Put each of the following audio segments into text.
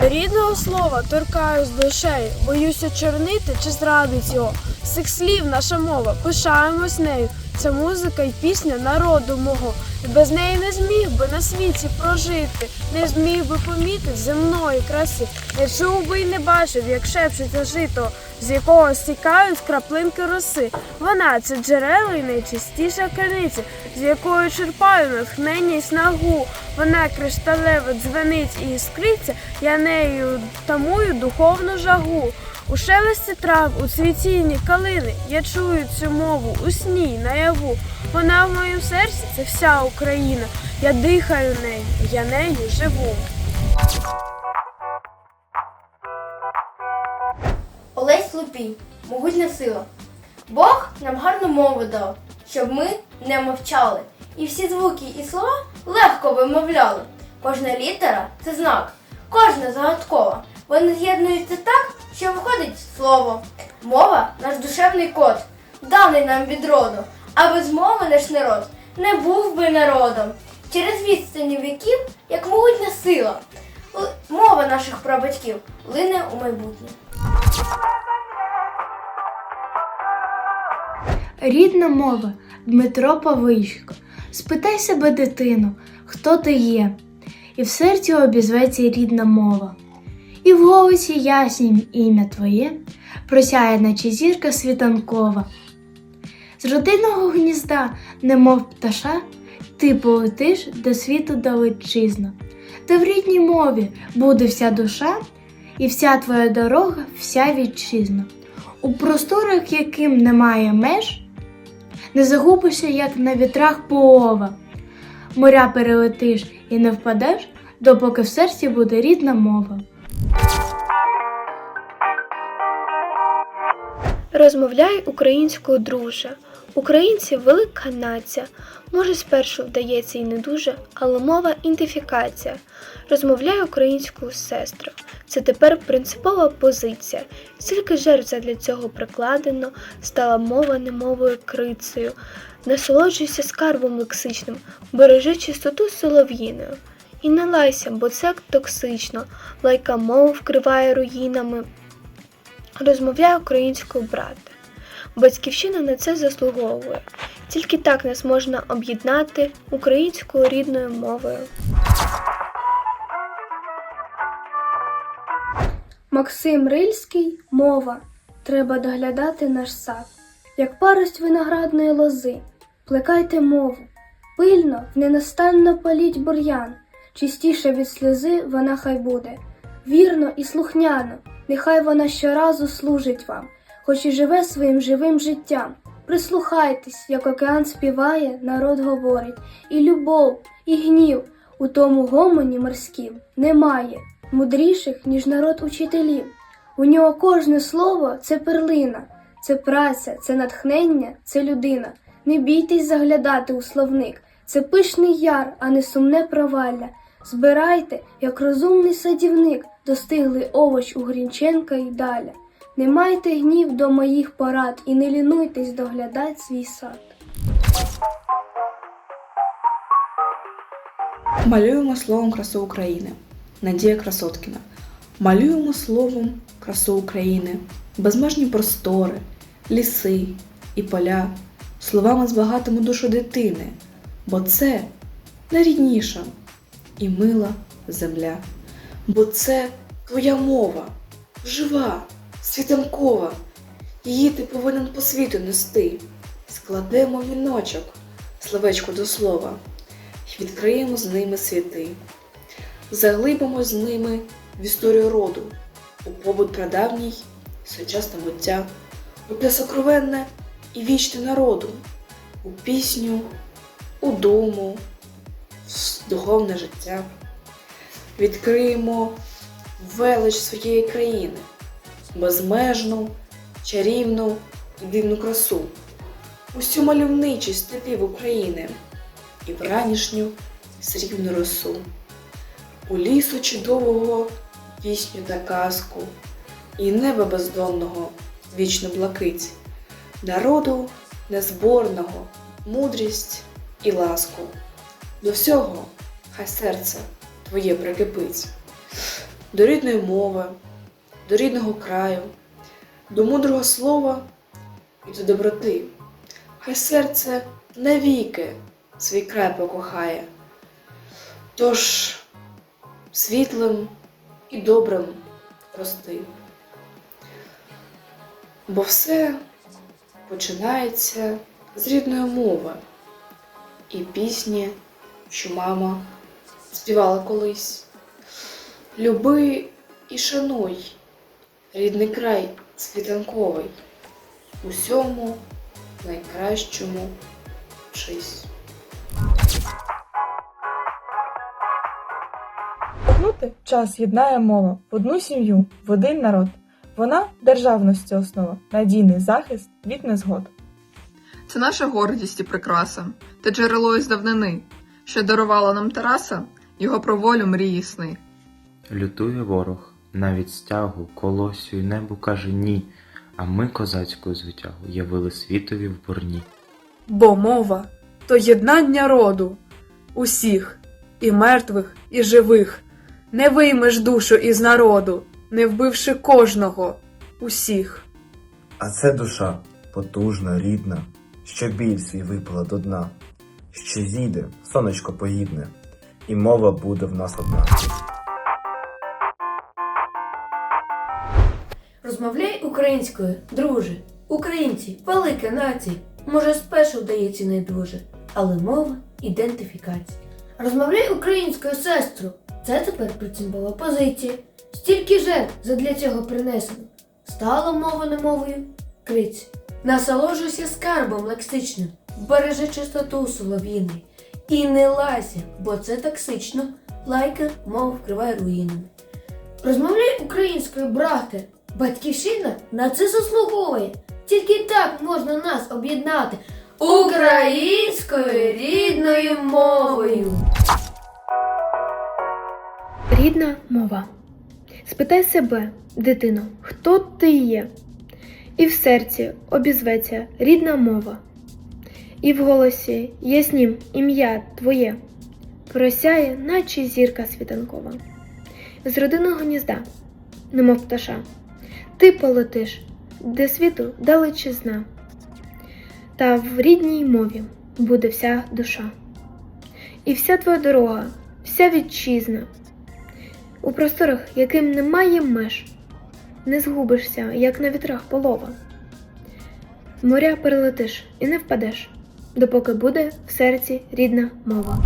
Рідного слова торкаюсь душею, боюся чорнити чи зрадить його. З слів наша мова, пишаємось нею. Це музика й пісня народу мого. І без неї не зміг би на світі прожити, не зміг би помітити земної краси. Не чув би й не бачив, як шепчеться жито, з якого стікають краплинки роси. Вона це джерело й найчистіша криниця, з якою черпаю натхнення й снагу. Вона кришталево дзвенить і іскриться, я нею тамую духовну жагу. У шелесті трав, у цвітінні калини я чую цю мову у сні, наяву. Вона в моєму серці це вся Україна. Я дихаю нею, я нею живу. Олесь Лупій, могутня сила. Бог нам гарну мову дав, щоб ми не мовчали. І всі звуки і слова легко вимовляли. Кожна літера це знак, кожна загадкова. Вони з'єднуються так, що виходить слово. Мова наш душевний код, даний нам від роду. А без мови наш народ не був би народом. Через відстані віків, як могутня сила. Мова наших прабатьків лине у майбутнє. Рідна мова Дмитро Павичко. Спитай себе, дитину, хто ти є, і в серці обізветься рідна мова. І в голосі яснім ім'я твоє просяє, наче зірка світанкова. З родинного гнізда, немов пташа, ти полетиш до світу далечизна, де в рідній мові буде вся душа, і вся твоя дорога, вся вітчизна. У просторах, яким немає меж, не загубишся, як на вітрах полова. Моря перелетиш і не впадеш, допоки в серці буде рідна мова. Розмовляй українською, друже. Українці велика нація. Може, спершу вдається і не дуже, але мова ідентифікація. Розмовляй українською, сестро. Це тепер принципова позиція. Стільки жертв для цього прикладено, стала мова немовою крицею. Насолоджуйся скарбом лексичним, бережи чистоту солов'їною. І не лайся, бо це токсично. Лайка мову вкриває руїнами. Розмовляй українською, брате. Батьківщина на це заслуговує. Тільки так нас можна об'єднати українською рідною мовою. Максим Рильський мова. Треба доглядати наш сад, як парость виноградної лози. Плекайте мову, пильно, ненастанно паліть бур'ян, чистіше від сльози вона хай буде. Вірно і слухняно, нехай вона щоразу служить вам, хоч і живе своїм живим життям. Прислухайтесь, як океан співає, народ говорить, і любов, і гнів у тому гомоні морськім немає мудріших, ніж народ учителів. У нього кожне слово це перлина, це праця, це натхнення, це людина. Не бійтесь заглядати у словник, це пишний яр, а не сумне провалля. Збирайте, як розумний садівник, достиглий овоч у Грінченка і даля. Не майте гнів до моїх порад і не лінуйтесь доглядать свій сад. Малюємо словом красу України. Надія Красоткіна. Малюємо словом красу України, безмежні простори, ліси і поля, словами збагатимо душу дитини, бо це найрідніша і мила земля. Бо це твоя мова, жива, світанкова. Її ти повинен по світу нести. Складемо віночок, словечко до слова, і відкриємо з ними світи. Заглибимо з ними в історію роду, у побут прадавній, сучасне буття, у те сокровенне і вічне народу, у пісню, у думу, в духовне життя. Відкриємо велич своєї країни, безмежну, чарівну і дивну красу, усю мальовничість степів України і вранішню срібну росу у лісу чудового пісню та казку, і неба бездонного вічну блакить, народу незборного, мудрість і ласку. До всього хай серце твоє прикипить, до рідної мови, до рідного краю, до мудрого слова і до доброти. Хай серце навіки свій край покохає. Тож світлим і добрим рости. Бо все починається з рідної мови і пісні, що мама співала колись. Люби і шануй рідний край світанковий, усьому найкращому вчись. Повернути час єднає мова в одну сім'ю, в один народ. Вона державності основа, надійний захист від незгод. Це наша гордість і прикраса, те джерело із давнини, що дарувало нам Тараса, його про волю мрії сни. Лютує ворог, навіть стягу, колосю й небу каже ні, а ми козацькою звитягу явили світові в борні. Бо мова то єднання роду усіх, і мертвих, і живих. Не виймеш душу із народу, не вбивши кожного, усіх. А це душа потужна, рідна, що біль свій випила до дна, що зійде, сонечко поїдне, і мова буде в нас одна. Розмовляй українською, друже. Українці, велика нація. Може, спершу вдається не дуже, але мова ідентифікація. Розмовляй українською, сестру. Це тепер прицимбова позиція. Стільки жертв задля цього принесено. Стала мова немовою, криць. Насолоджуйся скарбом лексичним, бережи чистоту солов'їний. І не лайся, бо це токсично. Лайка мову вкриває руїнами. Розмовляй українською, брате. Батьківщина на це заслуговує. Тільки так можна нас об'єднати українською рідною мовою. Рідна мова. Спитай себе, дитино, хто ти є? І в серці обізветься рідна мова, і в голосі яснім ім'я твоє, просяє, наче зірка світанкова. З родинного гнізда, немов пташа, ти полетиш, де світу далечизна, та в рідній мові буде вся душа. І вся твоя дорога, вся вітчизна, у просторах, яким немає меж, не згубишся, як на вітрах полова. Моря перелетиш і не впадеш, допоки буде в серці рідна мова.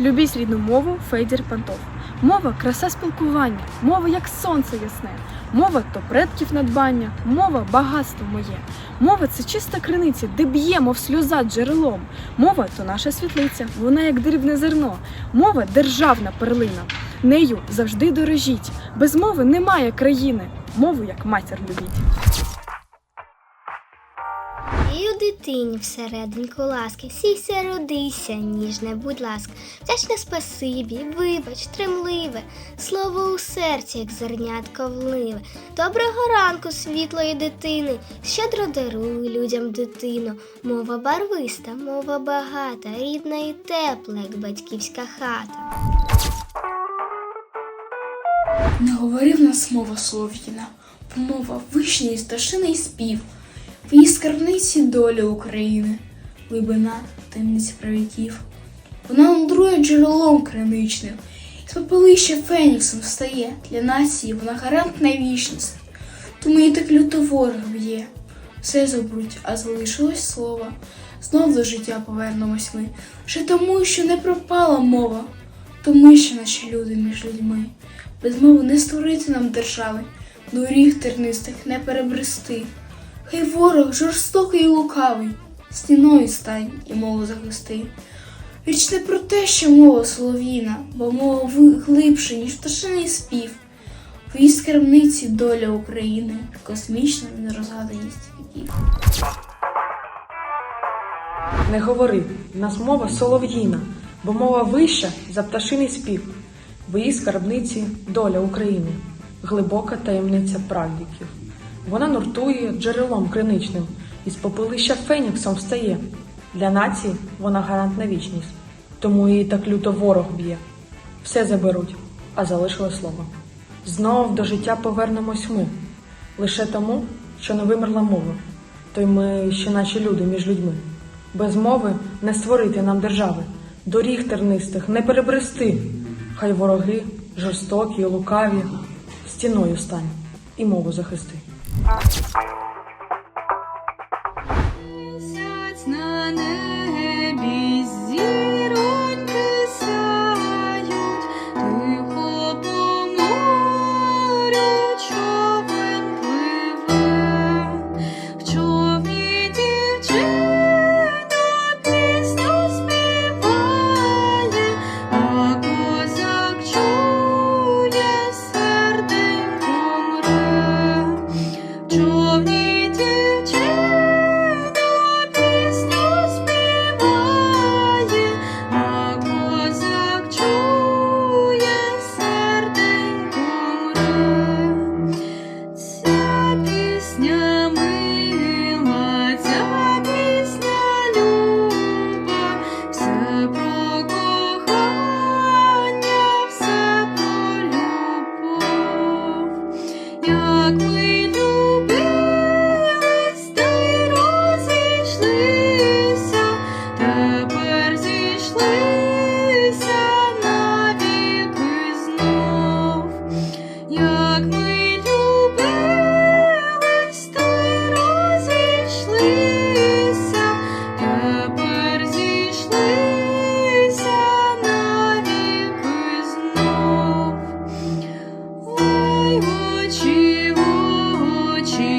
Любіть рідну мову Федір Пантов. Мова краса спілкування, мова як сонце ясне, мова то предків надбання, мова багатство моє. Мова це чиста криниця, де б'є, мов сльоза джерелом. Мова то наша світлиця, вона як дрібне зерно. Мова державна перлина. Нею завжди дорожіть. Без мови немає країни. Мову як матір любіть. Дитині всерединку ласки, сійся, родися, ніжне, будь ласка, вдячне спасибі, вибач, тремливе, слово у серці, як зернятко вливе. Доброго ранку, світлої дитини, щедро даруй людям дитину. Мова барвиста, мова багата, рідна і тепла, як батьківська хата. Не говорив нас мова солов'їна, помова вишні, сташиний спів, в її скарбниці доля України, глибина таємниць правіків. Вона мандрує джерелом криничним, з попелища феніксом встає. Для нації вона гарант на вічність. Тому і так люто ворог б'є. Все забудь, а залишилось слово. Знов до життя повернемось ми. Ще тому, що не пропала мова, тому що наші люди між людьми. Без мови не створити нам держави, доріг тернистих не перебрести. Хай ворог жорстокий і лукавий, стіною стань і мову захисти. Річ не про те, що мова солов'їна, бо мова глибше, ніж пташиний спів. В її скарбниці доля України, космічна нерозгаданість віків. Не говори, в нас мова солов'їна, бо мова вища за пташиний спів. В її скарбниці доля України, глибока таємниця правдиків. Вона нуртує джерелом криничним, із попелища феніксом встає. Для нації вона гарант на вічність, тому її так люто ворог б'є. Все заберуть, а залишили слово. Знов до життя повернемось ми, лише тому, що не вимерла мова, то й ми ще наче люди між людьми. Без мови не створити нам держави, доріг тернистих не перебрести. Хай вороги жорстокі, лукаві, стіною стань і мову захисти. Aa. that